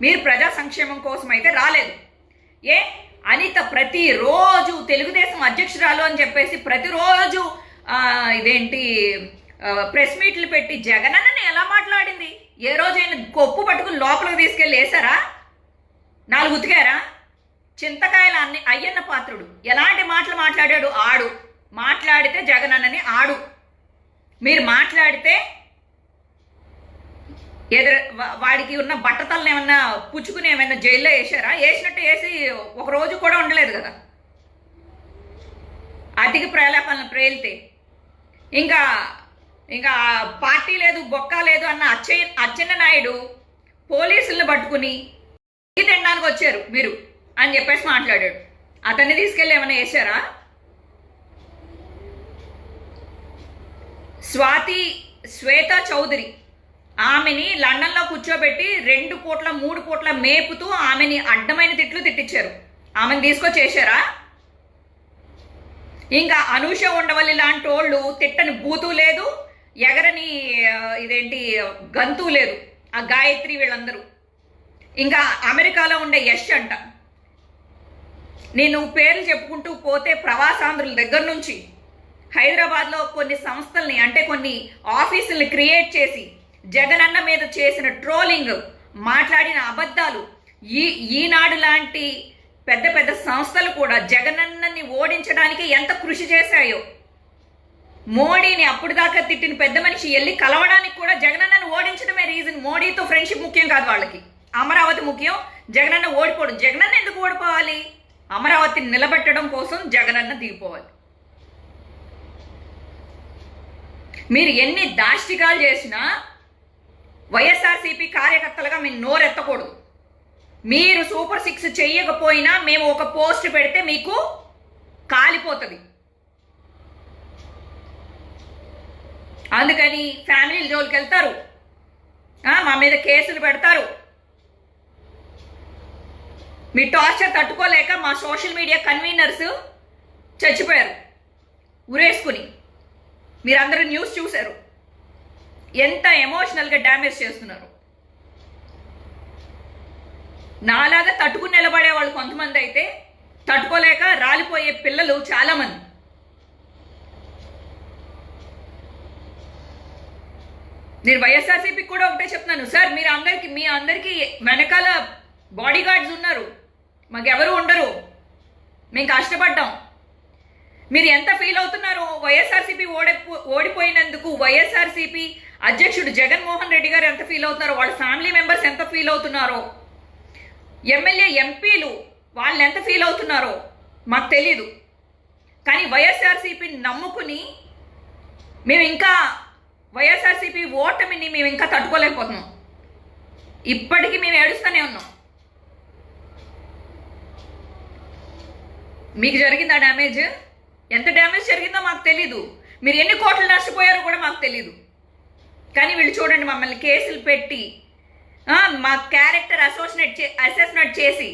మీరు ప్రజా సంక్షేమం కోసం అయితే రాలేదు. ఏ? అనిత ప్రతిరోజు తెలుగుదేశం అధ్యక్షురాలు అని చెప్పేసి ప్రతిరోజు ఇదేంటి ప్రెస్ మీట్లు పెట్టి జగనన్నని ఎలా మాట్లాడింది? ఏ రోజైనా కొప్పు పట్టుకుని లోపలికి తీసుకెళ్ళి వేసారా నాలుగు ఉతికారా? చింతకాయల అన్ని అయ్యన్న పాత్రుడు. ఎలాంటి మాటలు మాట్లాడాడు? ఆడు. మాట్లాడితే జగనన్నని ఆడు. మీరు మాట్లాడితే ఎదురు వాడికి ఉన్న బట్టతలను ఏమన్నా పుచ్చుకుని ఏమైనా జైల్లో వేసారా వేసినట్టు వేసి ఒక రోజు కూడా ఉండలేదు కదా. అతికి ప్రలాపాలను ప్రేలితే ఇంకా ఇంకా పార్టీ లేదు బొక్క లేదు అన్న అచ్చయ్య అచ్చెన్న నాయుడు పోలీసులను పట్టుకుని తినడానికి వచ్చారు మీరు అని చెప్పేసి మాట్లాడాడు. అతన్ని తీసుకెళ్ళి ఏమైనా వేసారా స్వాతి శ్వేత చౌదరి ఆమెని లండన్లో కూర్చోబెట్టి రెండు పూట్ల మూడు పూట్ల మేపుతూ ఆమెని అడ్డమైన తిట్లు తిట్టించారు. ఆమెను తీసుకొచ్చేసారా? ఇంకా అనూష ఉండవల్లి లాంటి వాళ్ళు తిట్టని బూతు లేదు ఎగరని ఇదేంటి గంతు లేదు ఆ గాయత్రి వీళ్ళందరూ. ఇంకా అమెరికాలో ఉండే యష్ అంట. నేను పేర్లు చెప్పుకుంటూ పోతే ప్రవాసాంధ్రుల దగ్గర నుంచి హైదరాబాద్లో కొన్ని సంస్థల్ని అంటే కొన్ని ఆఫీసుల్ని క్రియేట్ చేసి జగనన్న మీద చేసిన ట్రోలింగ్ మాట్లాడిన అబద్ధాలు ఈ ఈనాడు లాంటి పెద్ద పెద్ద సంస్థలు కూడా జగనన్నని ఓడించడానికి ఎంత కృషి చేశాయో. మోడీని అప్పుడు దాకా తిట్టిన పెద్ద మనిషి వెళ్ళి కలవడానికి కూడా జగనన్నను ఓడించడమే రీజన్ మోడీతో ఫ్రెండ్షిప్ ముఖ్యం కాదు వాళ్ళకి. అమరావతి ముఖ్యం జగనన్న ఓడిపోవడం. జగనన్న ఎందుకు ఓడిపోవాలి? అమరావతిని నిలబెట్టడం కోసం జగనన్న దిగిపోవాలి. మీరు ఎన్ని దాష్టికాలు చేసినా వైఎస్ఆర్సీపీ కార్యకర్తలుగా మీరు నోరెత్తకూడదు. మీరు సూపర్ సిక్స్ చెయ్యకపోయినా మేము ఒక పోస్ట్ పెడితే మీకు కాలిపోతుంది. అందుకని ఫ్యామిలీ జోలికి వెళ్తారు. మా మీద కేసులు పెడతారు. మీ టార్చర్ తట్టుకోలేక మా సోషల్ మీడియా కన్వీనర్స్ చచ్చిపోయారు. ఉరేసుకుని. మీరందరూ న్యూస్ చూశారు. ఎంత ఎమోషనల్గా డ్యామేజ్ చేస్తున్నారు. నాలాగా తట్టుకుని నిలబడే వాళ్ళు కొంతమంది అయితే తట్టుకోలేక రాలిపోయే పిల్లలు చాలామంది. నేను వైఎస్ఆర్సీపీకి కూడా ఒకటే చెప్తున్నాను. సార్ మీరు అందరికి మీ అందరికీ వెనకాల బాడీ గార్డ్స్ ఉన్నారు. మాకెవరు ఉండరు. మేము కష్టపడ్డాం. మీరు ఎంత ఫీల్ అవుతున్నారో? వైఎస్ఆర్సీపీ ఓడి ఓడిపోయినందుకు వైఎస్ఆర్సీపీ అధ్యక్షుడు జగన్మోహన్ రెడ్డి గారు ఎంత ఫీల్ అవుతున్నారో? వాళ్ళ ఫ్యామిలీ మెంబర్స్ ఎంత ఫీల్ అవుతున్నారో? ఎమ్మెల్యే ఎంపీలు వాళ్ళు ఎంత ఫీల్ అవుతున్నారో మాకు తెలీదు. కానీ వైఎస్ఆర్సీపీని నమ్ముకుని మేము ఇంకా వైఎస్ఆర్సీపీ ఓటమిని మేము ఇంకా తట్టుకోలేకపోతున్నాం. ఇప్పటికీ మేము ఏడుస్తూనే ఉన్నాం. మీకు జరిగిందా డ్యామేజ్? ఎంత డ్యామేజ్ జరిగిందో మాకు తెలీదు. మీరు ఎన్ని కోట్లు నష్టపోయారో కూడా మాకు తెలీదు. కానీ వీళ్ళు చూడండి మమ్మల్ని కేసులు పెట్టి మా క్యారెక్టర్ అసోసినేట్ చే అసెస్మెంట్ చేసి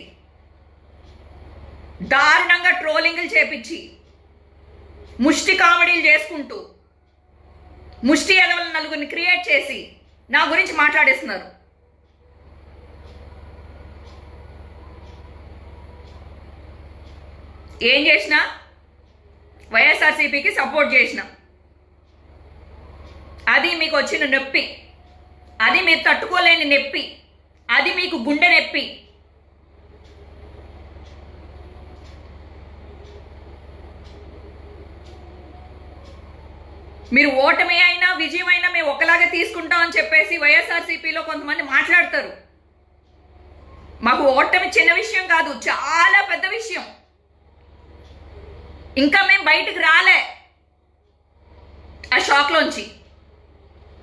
దారుణంగా ట్రోలింగ్లు చేపించి ముష్టి కామెడీలు చేసుకుంటూ ముష్టి ఎదవల నలుగురిని క్రియేట్ చేసి నా గురించి మాట్లాడేస్తున్నారు. ఏం చేసినా వైఎస్ఆర్సీపీకి సపోర్ట్ చేసిన. అది మీకు వచ్చిన నొప్పి. అది మీరు తట్టుకోలేని నొప్పి. అది మీకు గుండె నొప్పి. మీరు ఓటమి అయినా విజయం అయినా మేము ఒకలాగే తీసుకుంటాం అని చెప్పేసి వైఎస్ఆర్సీపీలో కొంతమంది మాట్లాడతారు. మాకు ఓటమి చిన్న విషయం కాదు చాలా పెద్ద విషయం. ఇంకా మేము బయటకు రాలే. ఆ షాక్లోంచి.